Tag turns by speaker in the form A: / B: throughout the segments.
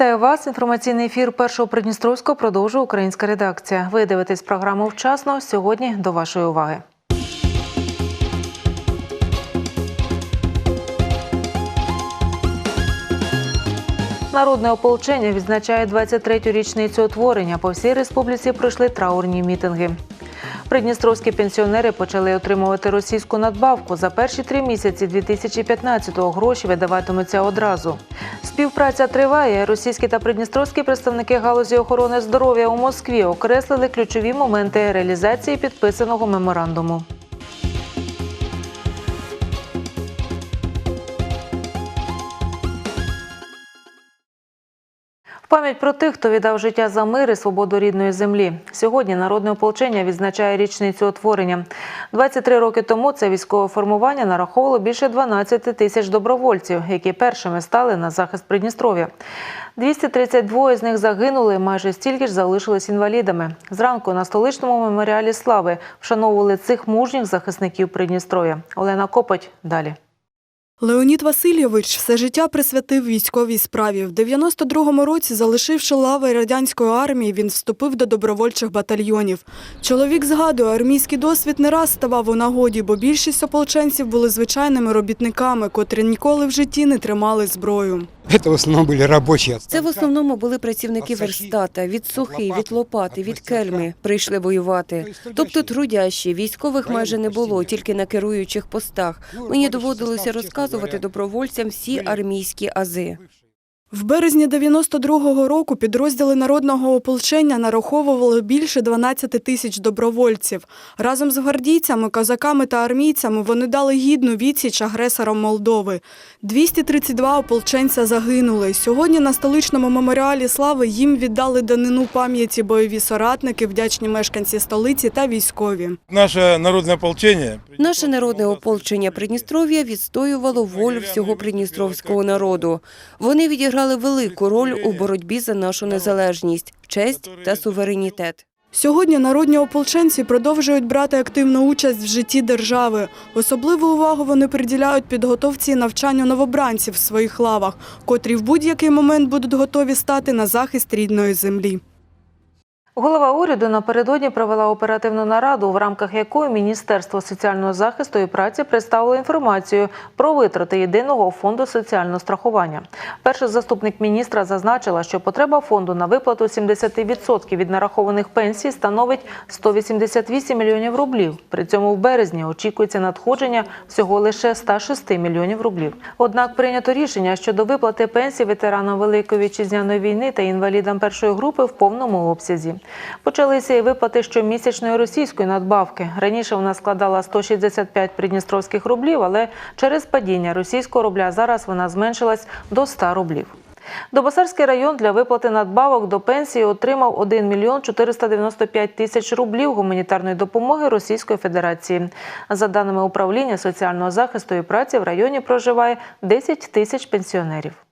A: Вітаю вас. Інформаційний ефір першого Придністровського продовжує українська редакція. Ви дивитесь програму вчасно. Сьогодні до вашої уваги. Народне ополчення відзначає 23-ю річницю утворення. По всій республіці пройшли траурні мітинги. Придністровські пенсіонери почали отримувати російську надбавку. За перші три місяці 2015-го гроші видаватимуться одразу. Співпраця триває. Російські та придністровські представники галузі охорони здоров'я у Москві окреслили ключові моменти реалізації підписаного меморандуму. Пам'ять про тих, хто віддав життя за мир і свободу рідної землі. Сьогодні народне ополчення відзначає річницю утворення. 23 роки тому це військове формування нараховувало більше 12 тисяч добровольців, які першими стали на захист Придністров'я. 232 з них загинули, майже стільки ж залишились інвалідами. Зранку на столичному меморіалі слави вшановували цих мужніх захисників Придністров'я. Олена Копоть далі.
B: Леонід Васильович все життя присвятив військовій справі. В 92-му році, залишивши лави радянської армії, він вступив до добровольчих батальйонів. Чоловік згадує, армійський досвід не раз ставав у нагоді, бо більшість ополченців були звичайними робітниками, котрі ніколи в житті не тримали зброю.
C: Это в основному були робочі.
D: Це в основному були працівники верстата від сухи, від лопати, від кельми прийшли воювати. Тобто трудящі, військових майже не було, тільки на керуючих постах. Мені доводилося розказувати добровольцям всі армійські ази.
B: В березні 92-го року підрозділи народного ополчення нараховували більше 12 тисяч добровольців. Разом з гвардійцями, козаками та армійцями вони дали гідну відсіч агресорам Молдови. 232 ополченця загинули. Сьогодні на столичному меморіалі слави їм віддали данину пам'яті бойові соратники, вдячні мешканці столиці та військові.
E: Наше народне ополчення
D: Наше народне ополчення Придністров'я відстоювало волю всього придністровського народу. Вони відіграли велику роль у боротьбі за нашу незалежність, честь та суверенітет.
B: Сьогодні народні ополченці продовжують брати активну участь в житті держави. Особливу увагу вони приділяють підготовці і навчанню новобранців в своїх лавах, котрі в будь-який момент будуть готові стати на захист рідної землі.
A: Голова уряду напередодні провела оперативну нараду, в рамках якої Міністерство соціального захисту і праці представило інформацію про витрати єдиного фонду соціального страхування. Перший заступник міністра зазначила, що потреба фонду на виплату 70% від нарахованих пенсій становить 188 мільйонів рублів. При цьому в березні очікується надходження всього лише 106 мільйонів рублів. Однак прийнято рішення щодо виплати пенсій ветеранам Великої вітчизняної війни та інвалідам першої групи в повному обсязі. Почалися і виплати щомісячної російської надбавки. Раніше вона складала 165 придністровських рублів, але через падіння російського рубля зараз вона зменшилась до 100 рублів. Добасарський район для виплати надбавок до пенсії отримав 1 мільйон 495 тисяч рублів гуманітарної допомоги Російської Федерації. За даними управління соціального захисту і праці, в районі проживає 10 тисяч пенсіонерів.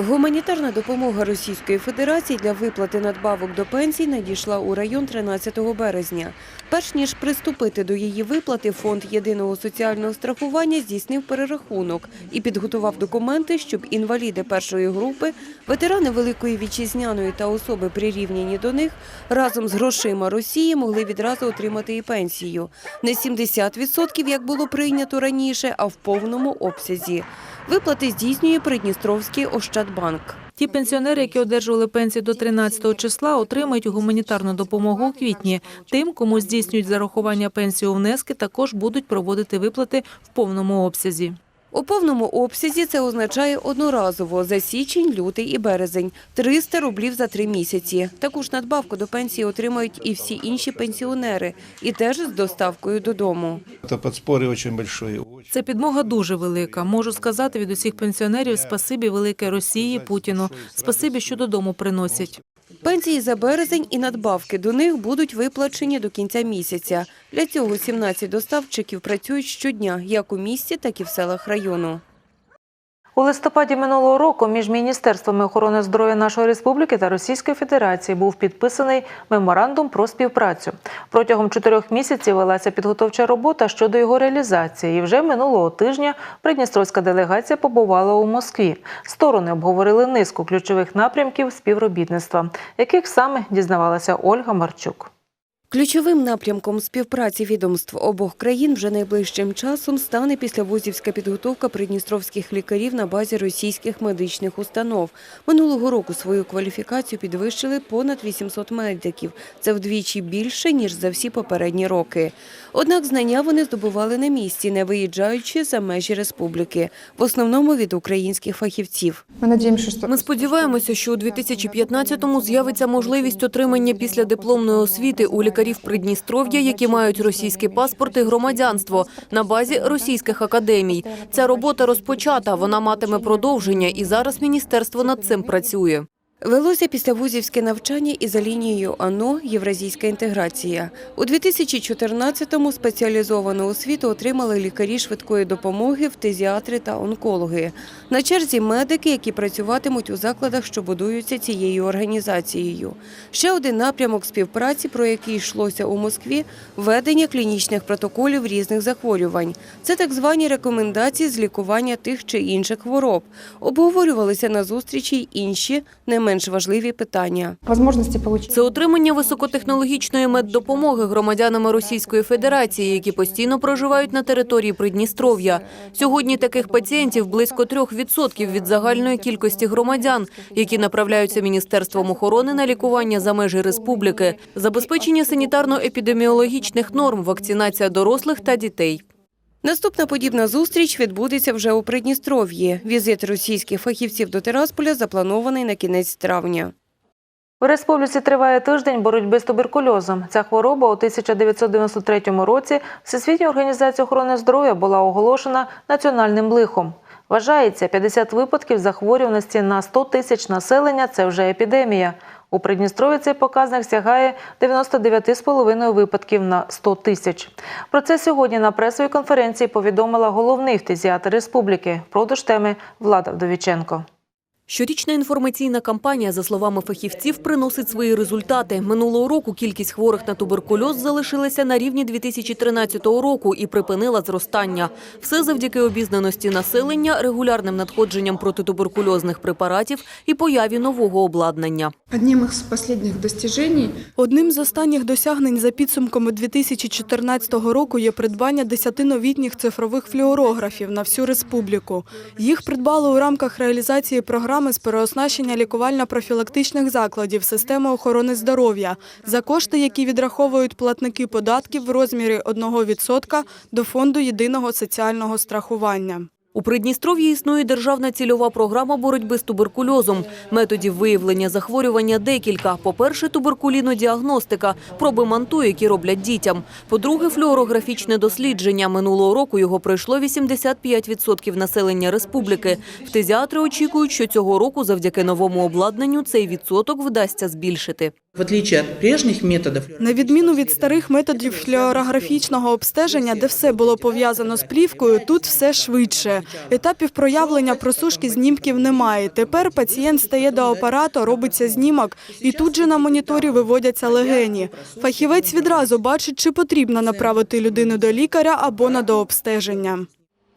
D: Гуманітарна допомога Російської Федерації для виплати надбавок до пенсій надійшла у район 13 березня. Перш ніж приступити до її виплати, фонд єдиного соціального страхування здійснив перерахунок і підготував документи, щоб інваліди першої групи, ветерани Великої вітчизняної та особи прирівняні до них разом з грошима Росії могли відразу отримати і пенсію. Не 70%, як було прийнято раніше, а в повному обсязі. Виплати здійснює Придністровський Ощадбанк.
A: Ті пенсіонери, які одержували пенсію до 13 числа, отримають гуманітарну допомогу у квітні. Тим, кому здійснюють зарахування пенсії у внески, також будуть проводити виплати в повному обсязі.
D: У повному обсязі це означає одноразово за січень, лютий і березень – 300 рублів за три місяці. Таку ж надбавку до пенсії отримають і всі інші пенсіонери, і теж з доставкою додому.
E: це подспорье очень большое.
A: Це підмога дуже велика. Можу сказати від усіх пенсіонерів спасибі велике Росії, Путіну. Спасибі, що додому приносять.
D: Пенсії за березень і надбавки до них будуть виплачені до кінця місяця. Для цього 17 доставчиків працюють щодня, як у місті, так і в селах району.
A: У листопаді минулого року між міністерствами охорони здоров'я нашої республіки та Російської Федерації був підписаний меморандум про співпрацю. Протягом чотирьох місяців велася підготовча робота щодо його реалізації. І вже минулого тижня Придністровська делегація побувала у Москві. Сторони обговорили низку ключових напрямків співробітництва, яких саме дізнавалася Ольга Марчук.
D: Ключовим напрямком співпраці відомств обох країн вже найближчим часом стане післявузівська підготовка придністровських лікарів на базі російських медичних установ. Минулого року свою кваліфікацію підвищили понад 800 медиків. Це вдвічі більше, ніж за всі попередні роки. Однак знання вони здобували на місці, не виїжджаючи за межі республіки, в основному від українських фахівців.
F: Мы надеемся,
G: Ми сподіваємося, що у 2015-му з'явиться можливість отримання післядипломної освіти у лікарів Придністров'я, які мають російський паспорт і громадянство на базі російських академій. Ця робота розпочата, вона матиме продовження, і зараз міністерство над цим працює.
D: Велося післявузівське навчання і за лінією АНО «Євразійська інтеграція». У 2014-му спеціалізовану освіту отримали лікарі швидкої допомоги, фтизіатри та онкологи. На черзі медики, які працюватимуть у закладах, що будуються цією організацією. Ще один напрямок співпраці, про який йшлося у Москві – ведення клінічних протоколів різних захворювань. Це так звані рекомендації з лікування тих чи інших хвороб. Обговорювалися на зустрічі й інші, не менш важливі питання.
G: Це отримання високотехнологічної меддопомоги громадянами Російської Федерації, які постійно проживають на території Придністров'я. Сьогодні таких пацієнтів близько 3% від загальної кількості громадян, які направляються Міністерством охорони на лікування за межі республіки, забезпечення санітарно-епідеміологічних норм, вакцинація дорослих та дітей.
D: Наступна подібна зустріч відбудеться вже у Придністров'ї. Візит російських фахівців до Тирасполя запланований на кінець травня.
A: У республіці триває тиждень боротьби з туберкульозом. Ця хвороба у 1993 році Всесвітньою організацією охорони здоров'я була оголошена національним лихом. Вважається, 50 випадків захворюваності на 100 тисяч населення це вже епідемія. У Придністрові цей показник сягає 99,5 випадків на 100 тисяч. Про це сьогодні на пресовій конференції повідомила головний фтизіатр республіки. продаж теми Влада Вдовіченко.
G: Щорічна інформаційна кампанія, за словами фахівців, приносить свої результати. Минулого року кількість хворих на туберкульоз залишилася на рівні 2013 року і припинила зростання. Все завдяки обізнаності населення, регулярним надходженням протитуберкульозних препаратів і появі нового обладнання.
F: одним из последних достижений
B: Одним з останніх досягнень за підсумками 2014 року є придбання 10 новітніх цифрових флюорографів на всю республіку. Їх придбали у рамках реалізації програми з переоснащення лікувально-профілактичних закладів системи охорони здоров'я за кошти, які відраховують платники податків в розмірі 1% до фонду єдиного соціального страхування.
G: У Придністров'ї існує державна цільова програма боротьби з туберкульозом. Методів виявлення захворювання декілька. По-перше, туберкулінодіагностика, проби манту, які роблять дітям. По-друге, флюорографічне дослідження. Минулого року його пройшло 85% населення республіки. Фтизіатри очікують, що цього року завдяки новому обладнанню цей відсоток вдасться збільшити.
B: На відміну від старих методів флюорографічного обстеження, де все було пов'язано з плівкою, тут все швидше. Етапів проявлення просушки знімків немає. Тепер пацієнт стає до апарату, робиться знімок, і тут же на моніторі виводяться легені. Фахівець відразу бачить, чи потрібно направити людину до лікаря або на дообстеження.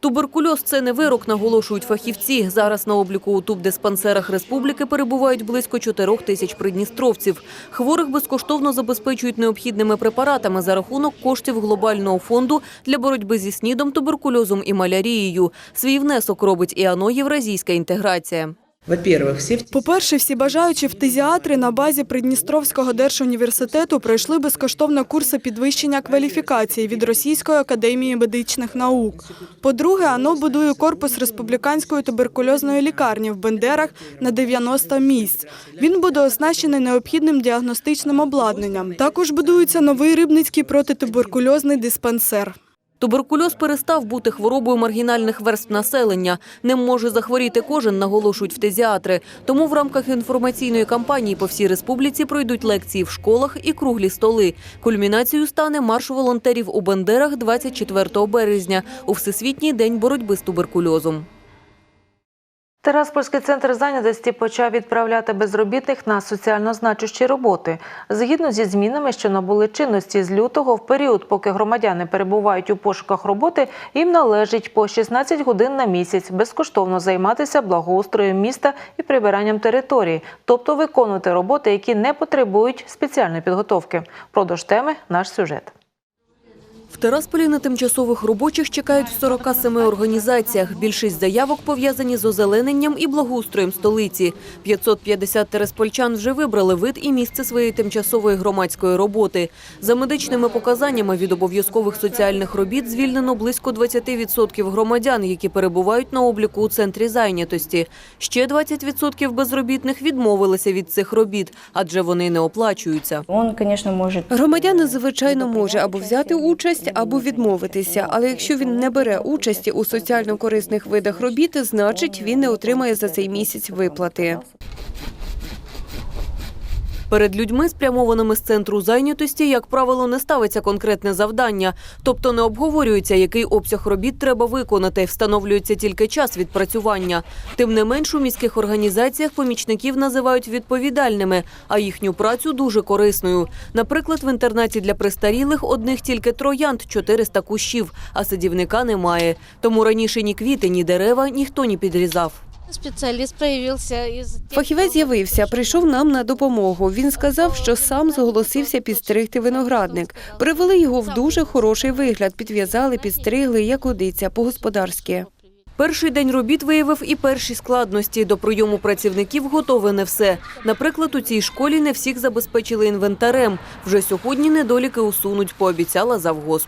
G: Туберкульоз – це не вирок, наголошують фахівці. Зараз на обліку у тубдиспансерах республіки перебувають близько 4 тисяч придністровців. Хворих безкоштовно забезпечують необхідними препаратами за рахунок коштів глобального фонду для боротьби зі снідом, туберкульозом і малярією. Свій внесок робить і АНО «Євразійська інтеграція».
B: По-перше, всі бажаючі фтизіатри на базі Придністровського держуніверситету пройшли безкоштовно курси підвищення кваліфікації від Російської академії медичних наук. По-друге, АНО будує корпус республіканської туберкульозної лікарні в Бендерах на 90 місць. Він буде оснащений необхідним діагностичним обладнанням. Також будується новий рибницький протитуберкульозний диспансер.
G: Туберкульоз перестав бути хворобою маргінальних верств населення. Ним може захворіти кожен, наголошують фтизіатри. Тому в рамках інформаційної кампанії по всій республіці пройдуть лекції в школах і круглі столи. Кульмінацією стане марш волонтерів у Бандерах 24 березня у Всесвітній день боротьби з туберкульозом.
A: Тераспольський центр зайнятості почав відправляти безробітних на соціально значущі роботи. Згідно зі змінами, що набули чинності з лютого, в період, поки громадяни перебувають у пошуках роботи, їм належить по 16 годин на місяць безкоштовно займатися благоустроєм міста і прибиранням території, тобто виконувати роботи, які не потребують спеціальної підготовки. Продовж теми наш сюжет.
G: В Терасполі на тимчасових робочих чекають в 47 організаціях. Більшість заявок пов'язані з озелененням і благоустроєм столиці. 550 тераспольчан вже вибрали вид і місце своєї тимчасової громадської роботи. За медичними показаннями від обов'язкових соціальних робіт звільнено близько 20% громадян, які перебувають на обліку у центрі зайнятості. Ще 20% безробітних відмовилися від цих робіт, адже вони не оплачуються.
D: Громадянин, звичайно, може або взяти участь, або відмовитися. Але якщо він не бере участі у соціально корисних видах робіт, значить він не отримає за цей місяць виплати.
G: Перед людьми, спрямованими з центру зайнятості, як правило, не ставиться конкретне завдання, тобто не обговорюється, який обсяг робіт треба виконати, встановлюється тільки час відпрацювання. Тим не менш, у міських організаціях помічників називають відповідальними, а їхню працю дуже корисною. Наприклад, в інтернаті для престарілих одних тільки троянд 400 кущів, а садівника немає. Тому раніше ні квіти, ні дерева ніхто не підрізав.
H: Спеціаліст проявився із
D: Фахівець з'явився, прийшов нам на допомогу. Він сказав, що сам зголосився підстригти виноградник. Привели його в дуже хороший вигляд, підв'язали, підстригли, як годиться, по-господарськи.
G: Перший день робіт виявив і перші складності. До прийому працівників готове не все. Наприклад, у цій школі не всіх забезпечили інвентарем. Вже сьогодні недоліки усунуть, пообіцяла завгосп.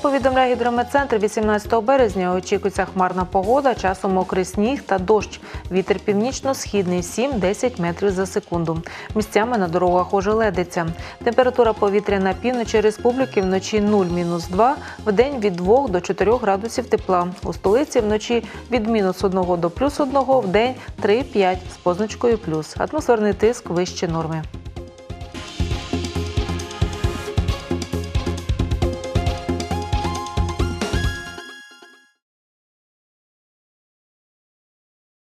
A: Повідомляє гідрометцентр, 18 березня очікується хмарна погода, часом мокрий сніг та дощ. Вітер північно-східний 7-10 метрів за секунду. Місцями на дорогах ожеледиться. Температура повітря на півночі республіки вночі 0-2, вдень від 2 до 4 градусів тепла. У столиці вночі від мінус 1 до плюс 1, вдень 3-5 з позначкою плюс. Атмосферний тиск вище норми.